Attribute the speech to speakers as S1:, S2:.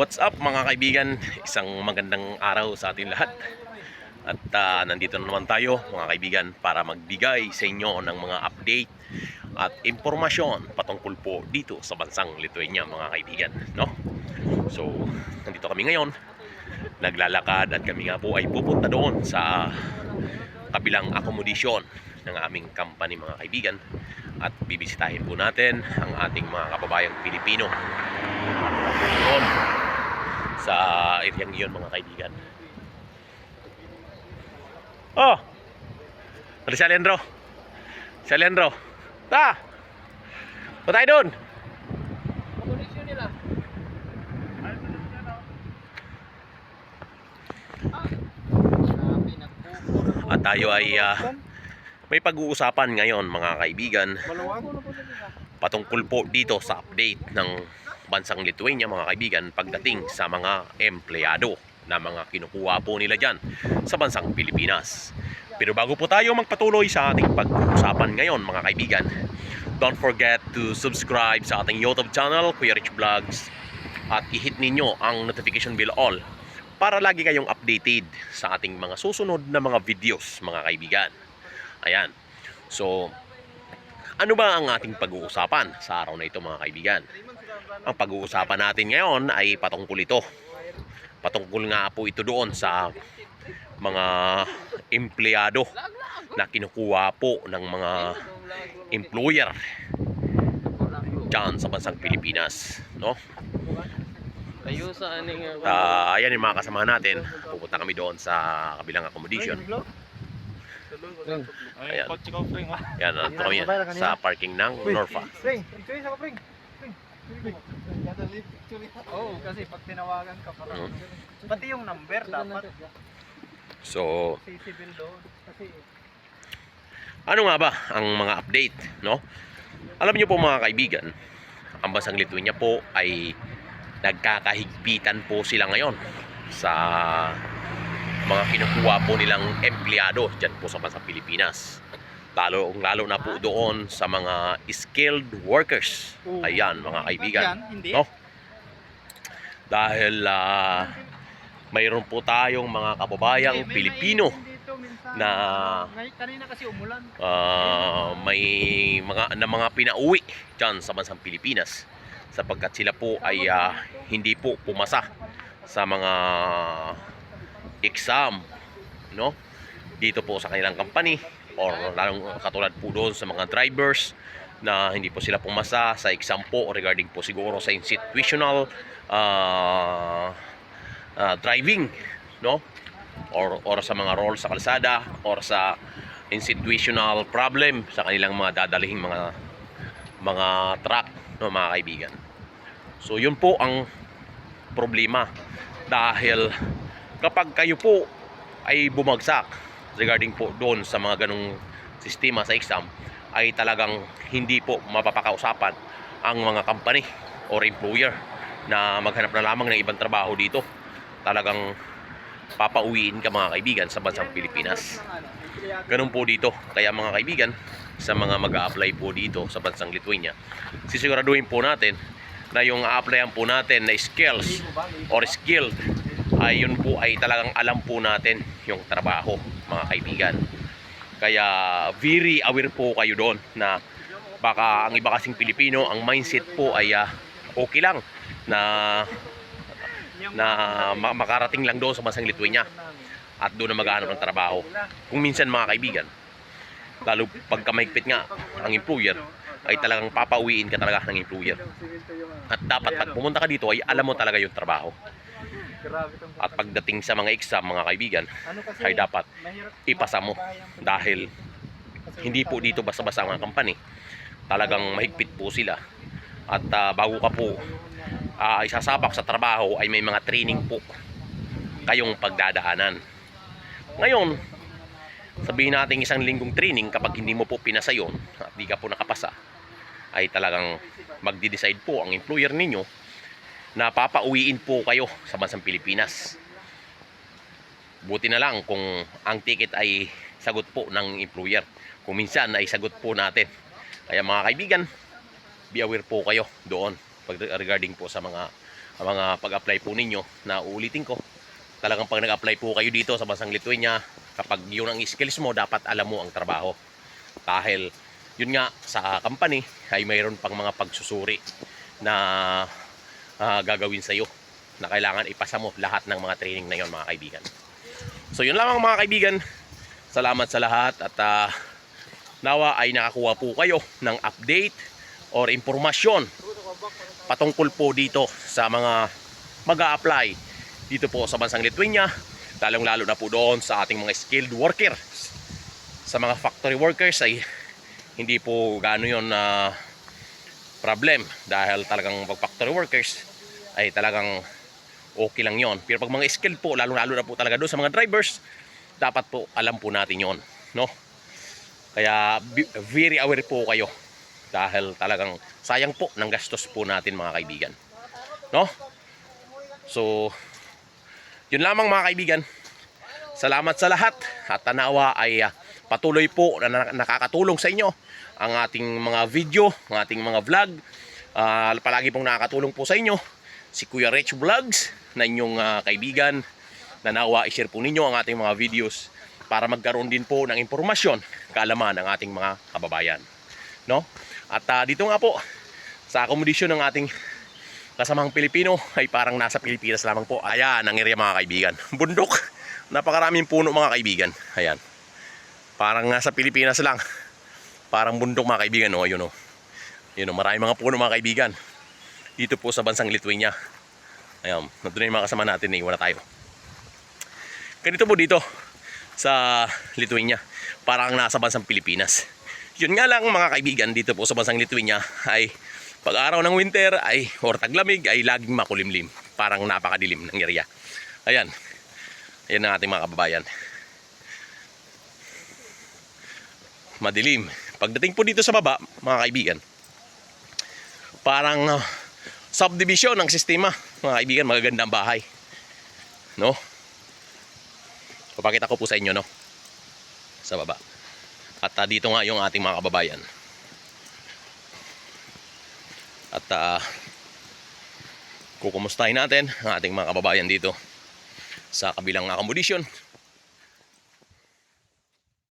S1: What's up mga kaibigan? Isang magandang araw sa ating lahat. At ah, nandito na naman tayo mga kaibigan para magbigay sa inyo ng mga update at impormasyon patungkol po dito sa bansang Lithuania mga kaibigan. No? So, nandito kami ngayon. Naglalakad at kami nga po ay pupunta doon sa kabilang accommodation ng aming company mga kaibigan at bibisitahin po natin ang ating mga kababayang Pilipino doon sa areang iyon mga kaibigan. Oh! Ano si Alendro? Si Alendro? Ta! Punta tayo doon! At tayo ay ah, may pag-uusapan ngayon mga kaibigan patungkol po dito sa update ng bansang Lithuania mga kaibigan pagdating sa mga empleyado na mga kinukuha po nila dyan sa bansang Pilipinas. Pero bago po tayo magpatuloy sa ating pag-uusapan ngayon mga kaibigan, don't forget to subscribe sa ating YouTube channel, Kuya Rich Vlogs, at i-hit ninyo ang notification bell all para lagi kayong updated sa ating mga susunod na mga videos mga kaibigan. Ayan. So, ano ba ang ating pag-uusapan sa araw na ito mga kaibigan? Ang pag-uusapan natin ngayon ay patungkol ito. Patungkol nga po ito doon sa mga empleyado na kinukuha po ng mga employer dyan sa bansang Pilipinas. No?
S2: Ayo sa aning
S1: Ah, ayan yung mga kasama natin. Pupunta kami doon sa kabilang accommodation. Ayan.
S2: Ayan.
S1: Ito kami sa parking ng Norfa.
S3: Sa Oo, kasi pag tinawagan ka para
S1: Mhm.
S3: pati yung number dapat
S1: So,
S3: sisibil doon kasi
S1: Ano nga ba ang mga update, no? Alam niyo po mga kaibigan, ang bansang Lithuania po ay nagkakahigpitan po sila ngayon sa mga kinukuha po nilang empleyado dyan po sa bansang Pilipinas. Lalo, lalo na po doon sa mga skilled workers. Ayan, mga kaibigan. No? Dahil ah, mayroon po tayong mga kababayang Pilipino na-
S3: Ngay- kanina kasi umulan.
S1: Ah, may mga na mga pinauwi diyan sa bansang Pilipinas sapagkat sila po ay ah, hindi po pumasa sa mga exam no dito po sa kanilang company or lalong katulad po doon sa mga drivers na hindi po sila pumasa sa exam po regarding po siguro sa institutional ah, ah, driving no or or sa mga role sa kalsada or sa institutional problem sa kanilang mga dadalihing mga mga truck no mga kaibigan. So yun po ang problema dahil kapag kayo po ay bumagsak regarding po doon sa mga ganong sistema sa exam ay talagang hindi po mapapakausapan ang mga company or employer na maghanap na lamang ng ibang trabaho dito. Talagang papauwiin ka mga kaibigan sa bansang Pilipinas. Ganun po dito. Kaya mga kaibigan, sa mga mag apply po dito sa bansang Lithuania, sisiguraduhin po natin na yung a-applyan po natin na skills or skilled ay yun po ay talagang alam po natin yung trabaho mga kaibigan. Kaya very aware po kayo doon na baka ang iba kasing Pilipino ang mindset po ay ah, okay lang na na ma- makarating lang doon sa bansang Lithuania at doon na maghanap ng trabaho. Kung minsan mga kaibigan, lalo pagka mahigpit nga ang employer, ay talagang papauwiin ka talaga ng employer. At dapat pag pumunta ka dito ay alam mo talaga yung trabaho.
S3: Grabe tong
S1: At pagdating sa mga exam mga kaibigan,
S3: ano kasi
S1: ay dapat ipasa mo dahil hindi po dito basta-basta ang mga company. Talagang mahigpit po sila. At ah, bago ka po ah, isasabak sa trabaho ay may mga training po kayong pagdadaanan. Ngayon, sabihin natin isang linggong training kapag hindi mo po pinasa yun at di ka po nakapasa ay talagang magdi-decide po ang employer ninyo na papauwiin po kayo sa bansang Pilipinas. Buti na lang kung ang ticket ay sagot po ng employer. Kung minsan ay sagot po natin. Kaya mga kaibigan, be aware po kayo doon regarding po sa mga mga pag-apply po ninyo na uulitin ko. Talagang pag nag-apply po kayo dito sa bansang Lithuania, kapag yun ang skills mo, dapat alam mo ang trabaho. Dahil yun nga sa company ay mayroon pang mga pagsusuri na ah, gagawin sa iyo na kailangan ipasa mo lahat ng mga training na yon mga kaibigan. So yun lamang mga kaibigan. Salamat sa lahat at ah, nawa ay nakakuha po kayo ng update or impormasyon patungkol po dito sa mga mag apply dito po sa bansang Lithuania lalong lalo na po doon sa ating mga skilled workers sa mga factory workers ay hindi po gaano yon na problem dahil talagang pag factory workers ay talagang okay lang yon pero pag mga skilled po lalong lalo na po talaga doon sa mga drivers dapat po alam po natin yon no kaya very aware po kayo dahil talagang sayang po ng gastos po natin mga kaibigan. No? So, yun lamang mga kaibigan. Salamat sa lahat at tanawa ay ah, patuloy po na na- nakakatulong sa inyo ang ating mga video, ang ating mga vlog. Ah, palagi pong nakakatulong po sa inyo si Kuya Rich Vlogs na inyong ah, kaibigan na nawa i-share po ninyo ang ating mga videos para magkaroon din po ng impormasyon, kaalaman ng ating mga kababayan. No? At ah, dito nga po, sa akomodisyon ng ating kasamang Pilipino ay parang nasa Pilipinas lamang po. Ayan, ang area mga kaibigan. Bundok. Napakaraming puno mga kaibigan. Ayan. Parang nasa Pilipinas lang. Parang bundok mga kaibigan. Oh, yun oh. Yun oh, maraming mga puno mga kaibigan. Dito po sa bansang Lithuania. Ayan, nandun na yung mga kasama natin. Iwan na tayo. Ganito po dito sa Lithuania. Parang nasa bansang Pilipinas. Yun nga lang mga kaibigan dito po sa bansang Lithuania ay pag araw ng winter ay or taglamig ay laging makulimlim. Parang napakadilim ng area. Ayan. Ayan ang ating mga kababayan. Madilim. Pagdating po dito sa baba, mga kaibigan, parang ah, subdivision ng sistema. Mga kaibigan, magaganda ang bahay. No? Papakita ko po sa inyo, no? Sa baba. At ah, dito nga yung ating mga kababayan. At uh, kukumustahin natin ang ating mga kababayan dito sa kabilang accommodation